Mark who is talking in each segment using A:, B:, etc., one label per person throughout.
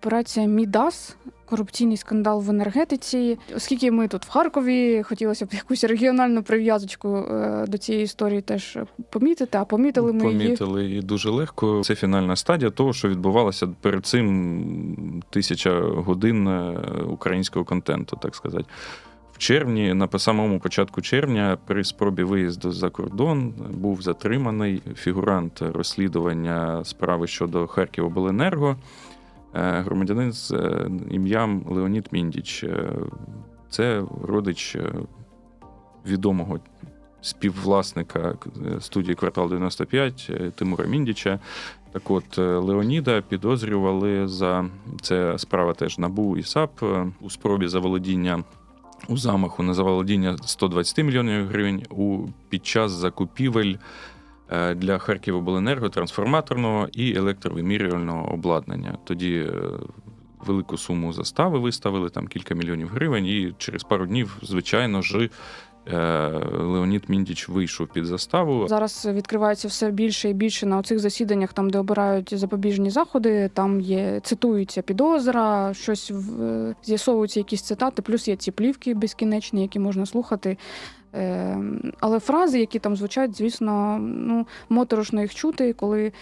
A: Операція Мідас, корупційний скандал в енергетиці. Оскільки ми тут в Харкові, хотілося б якусь регіональну прив'язочку е, до цієї історії теж помітити, а помітили ми її.
B: Помітили і дуже легко. Це фінальна стадія того, що відбувалося перед цим тисяча годин е, українського контенту, так сказати. В червні, на самому початку червня, при спробі виїзду за кордон був затриманий фігурант розслідування справи щодо Харківобленерго, громадянин з е, ім'ям Леонід Міндіч. Е, Це родич е, відомого співвласника е, студії Квартал 95 е, Тимура Міндіча. Так от, е, Леоніда підозрювали за це справа теж НАБУ і САП е, у спробі заволодіння у замаху на заволодіння 120 мільйонів гривень у під час закупівель е, для Харківобленерго трансформаторного і електровимірювального обладнання. Тоді е, велику суму застави виставили, там кілька мільйонів гривень, і через пару днів, звичайно ж, е, Леонід Міндіч вийшов під заставу.
A: Зараз відкривається все більше і більше на оцих засіданнях, там де обирають запобіжні заходи. Там є цитується підозра, щось в- е, з'ясовуються якісь цитати, плюс є ці плівки безкінечні, які можна слухати. Е, Але фрази, які там звучать, звісно, ну моторошно їх чути, коли е,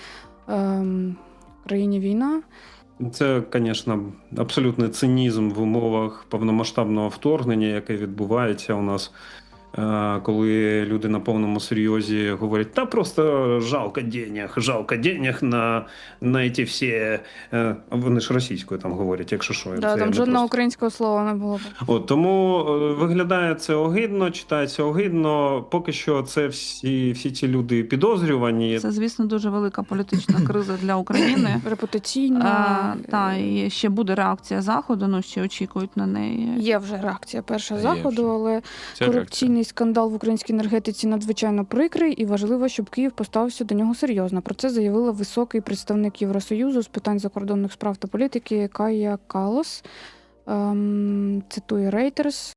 A: в країні війна.
C: Це, звісно, абсолютний цинізм в умовах повномасштабного вторгнення, яке відбувається у нас, коли люди на повному серйозі говорять: та просто жалко денег, жалко денег на, на ці всі. е, Вони ж російською там говорять, якщо що.
A: Да,
C: це
A: там жодного
C: просто-
A: українського слова не було.
C: От, тому е, виглядає це огидно, читається огидно. Поки що це всі, всі ці люди підозрювані.
D: Це, звісно, дуже велика політична криза для України.
A: Репутаційна.
D: А, та, і ще буде реакція Заходу, ну ще очікують на неї.
A: Є вже реакція перша заходу, але
B: Ця
A: корупційний скандал в українській енергетиці надзвичайно прикрий, і важливо, щоб Київ поставився до нього серйозно. Про це заявила високий представник Євросоюзу з питань закордонних справ та політики Кая Калос. Ем, цитує Reuters.